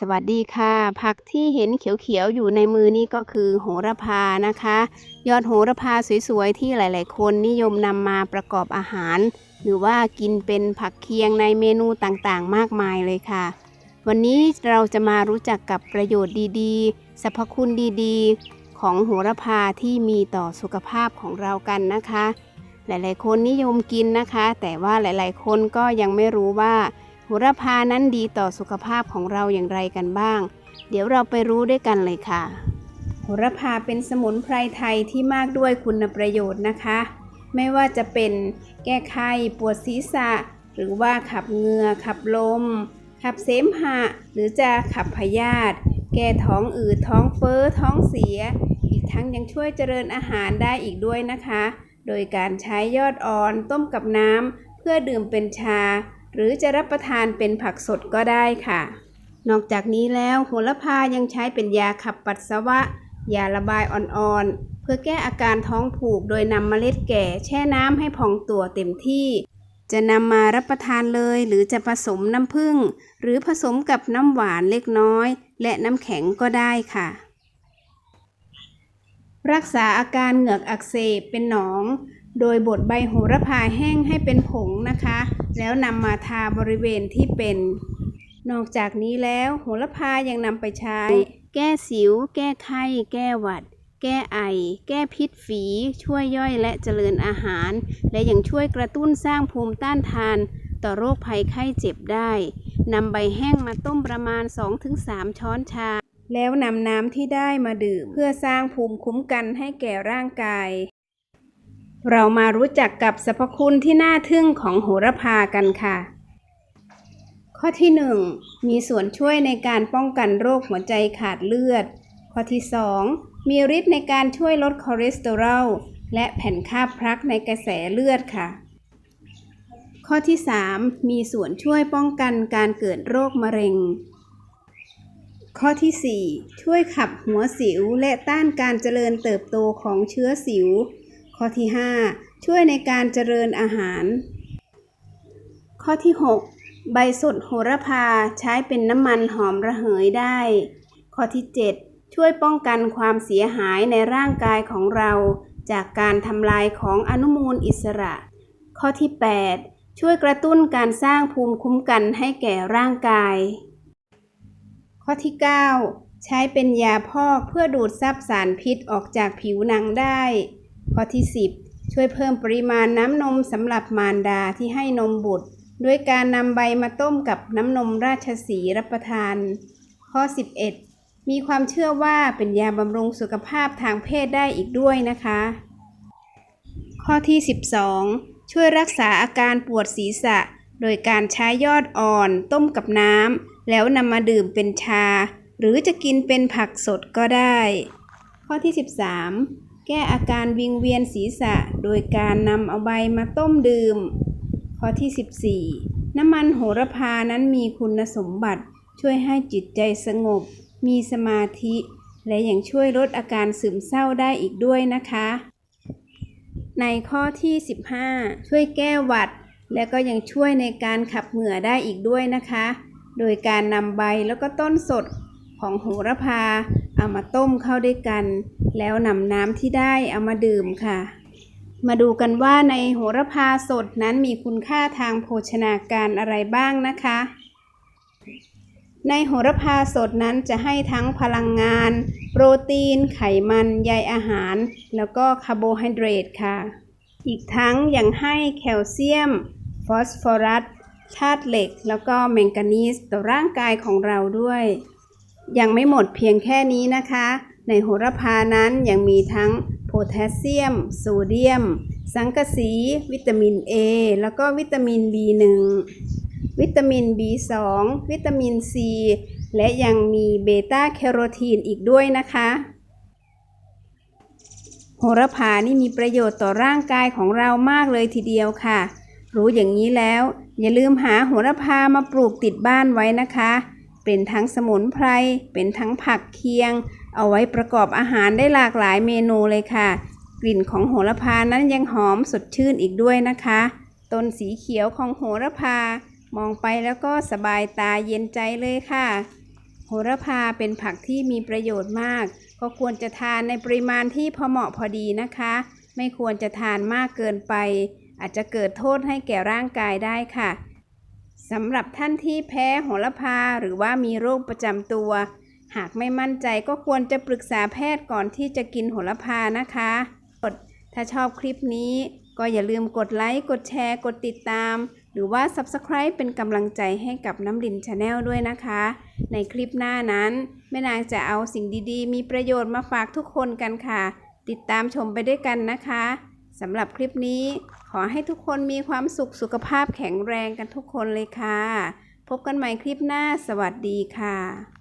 สวัสดีค่ะ ผักที่เห็นเขียวๆอยู่ในมือนี่ก็คือโหระพานะคะ ยอดโหระพาสวยๆที่หลายๆ คนนิยมนำมาประกอบอาหาร หรือว่ากินเป็นผักเคียงในเมนูต่างๆ มากมายเลยค่ะ วันนี้เราจะมารู้จักกับประโยชน์ดีๆสรรพคุณดีๆ ของโหระพาที่มีต่อสุขภาพของเรากันนะคะ หลายๆ คนนิยมกินนะคะ แต่ว่าหลายๆ คนก็ยังไม่รู้ว่า โหระพานั้นดีต่อสุขภาพของเราอย่างไรกันบ้าง เดี๋ยวเราไปรู้ด้วยกันเลยค่ะ โหระพาเป็นสมุนไพรไทยที่มากด้วยคุณประโยชน์นะคะ ไม่ว่าจะเป็นแก้ไข้ปวดศีรษะ หรือว่าขับเหงื่อขับลม ขับเสมหะ หรือจะขับพยาธิแก้ท้องอืดท้องเฟ้อท้องเสีย อีกทั้งยังช่วยเจริญอาหารได้อีกด้วยนะคะ โดยการใช้ยอดอ่อนต้มกับน้ำเพื่อดื่มเป็นชา หรือจะรับประทานเป็นผักสดก็ได้ค่ะ นอกจากนี้แล้วโหระพายังใช้เป็นยาขับปัสสาวะ ยาระบายอ่อนๆ เพื่อแก้อาการท้องผูกโดยนำเมล็ดแก่แช่น้ำให้พองตัวเต็มที่จะนำมารับประทานเลยหรือจะผสมน้ำผึ้งหรือผสมกับน้ำหวานเล็กน้อย และน้ำแข็งก็ได้ค่ะ รักษาอาการเหงือกอักเสบเป็นหนอง โดยบดใบโหระพาแห้งให้เป็นผงนะคะ แล้วนำมาทาบริเวณที่เป็น นอกจากนี้แล้วโหระพายังนำไปใช้ แก้สิว แก้ไข้ แก้หวัด แก้ไอ แก้พิษฝี ช่วยย่อยและเจริญอาหาร และยังช่วยกระตุ้นสร้างภูมิต้านทาน ต่อโรคภัยไข้เจ็บได้นำใบแห้งมาต้มประมาณ 2-3 ช้อนชาแล้วนำน้ำที่ได้มาดื่ม เพื่อสร้างภูมิคุ้มกันให้แก่ร่างกาย เรามารู้จักกับสรรพคุณที่น่าทึ่งของโหระพากันค่ะ ข้อที่ 1 มีส่วนช่วยในการป้องกันโรคหัวใจขาดเลือด ข้อที่ 2 มีฤทธิ์ในการช่วยลดคอเลสเตอรอลและแผ่นคาบพลักในกระแสเลือดค่ะ ข้อที่ 3 มีส่วนช่วยป้องกันการเกิดโรคมะเร็ง ข้อที่ 4 ช่วยขับหัวสิวและต้านการเจริญเติบโตของเชื้อสิว ข้อที่ 5 ช่วยในการเจริญอาหาร ข้อที่ 6 ใบสดโหระพาใช้เป็นน้ำมันหอมระเหยได้ ข้อที่ 7 ช่วยป้องกันความเสียหายในร่างกายของเรา จากการทำลายของอนุมูลอิสระ ข้อที่ 8 ช่วยกระตุ้นการสร้างภูมิคุ้มกันให้แก่ร่างกาย ข้อที่ 9 ใช้เป็นยาพอกเพื่อดูดซับสารพิษออกจากผิวหนังได้ ข้อที่ 10 ช่วยเพิ่มปริมาณน้ำนมสำหรับมารดาที่ให้นมบุตร ด้วยการนำใบมาต้มกับน้ำนมราชสีรับประทาน ข้อ 11 มีความเชื่อว่าเป็นยาบำรุงสุขภาพทางเพศได้อีกด้วยนะคะ ข้อที่ 12 ช่วยรักษาอาการปวดศีรษะ โดยการใช้ยอดอ่อน ต้มกับน้ำแล้วนำมาดื่มเป็นชา หรือจะกินเป็นผักสดก็ได้ ข้อที่ 13 แก้อาการวิงเวียนศีรษะ โดยการนำเอาใบมาต้มดื่ม ข้อที่ 14 น้ำมันโหระพานั้นมีคุณสมบัติ ช่วยให้จิตใจสงบ มีสมาธิ และยังช่วยลดอาการซึมเศร้าได้อีกด้วยนะคะ ในข้อที่ 15 ช่วยแก้หวัด และก็ยังช่วยในการขับเหงื่อได้อีกด้วยนะคะ โดยการนำใบแล้วก็ต้นสดของโหระพา เอามาต้มเข้าด้วยกัน แล้วนำน้ำที่ได้เอามาดื่มค่ะ มาดูกันว่าในโหระพาสดนั้นมีคุณค่าทางโภชนาการอะไรบ้างนะคะ ในโหระพาสดนั้นจะให้ทั้งพลังงาน โปรตีน ไขมันใยอาหาร แล้วก็คาร์โบไฮเดรตค่ะ อีกทั้งยังให้แคลเซียม ฟอสฟอรัสธาตุเหล็ก แล้วก็แมงกานีสต่อร่างกายของเราด้วย ยังไม่หมดเพียงแค่นี้นะคะ ในโหระพานั้นยังมีทั้งโพแทสเซียม โซเดียม สังกะสี วิตามิน A แล้วก็วิตามิน B1 วิตามิน B2 วิตามิน C และยังมีเบต้าแคโรทีนอีกด้วยนะคะ โหระพานี่มีประโยชน์ต่อร่างกายของเรามากเลยทีเดียวค่ะ รู้อย่างนี้แล้ว อย่าลืมหาโหระพามาปลูกติดบ้านไว้นะคะ เป็นทั้งสมุนไพร เป็นทั้งผักเคียง เอาไว้ประกอบอาหารได้หลากหลายเมนูเลยค่ะ กลิ่นของโหระพานั้นยังหอมสดชื่นอีกด้วยนะคะ ต้นสีเขียวของโหระพามองไปแล้วก็สบายตาเย็นใจเลยค่ะ โหระพาเป็นผักที่มีประโยชน์มาก ก็ควรจะทานในปริมาณที่พอเหมาะพอดีนะคะ ไม่ควรจะทานมากเกินไป อาจจะเกิดโทษให้แก่ร่างกายได้ค่ะ สำหรับท่านที่แพ้โหระพาหรือว่ามีโรคประจำตัว หากไม่มั่นใจก็ควรจะปรึกษาแพทย์ก่อนที่จะกินโหระพานะคะถ้าชอบคลิปนี้ ก็อย่าลืมกดไลค์ กดแชร์ กดติดตาม หรือว่า Subscribe เป็นกำลังใจให้กับน้ำลินชาแนลด้วยนะคะ ในคลิปหน้านั้น แม่นางจะเอาสิ่งดีๆ มีประโยชน์มาฝากทุกคนกันค่ะ ติดตามชมไปด้วยกันนะคะสำหรับคลิปนี้ อให้ทุกคนมีความสุขสุขภาพแข็งแรงกันทุกคนเลยค่ะ พบกันใหม่คลิปหน้าสวัสดีค่ะ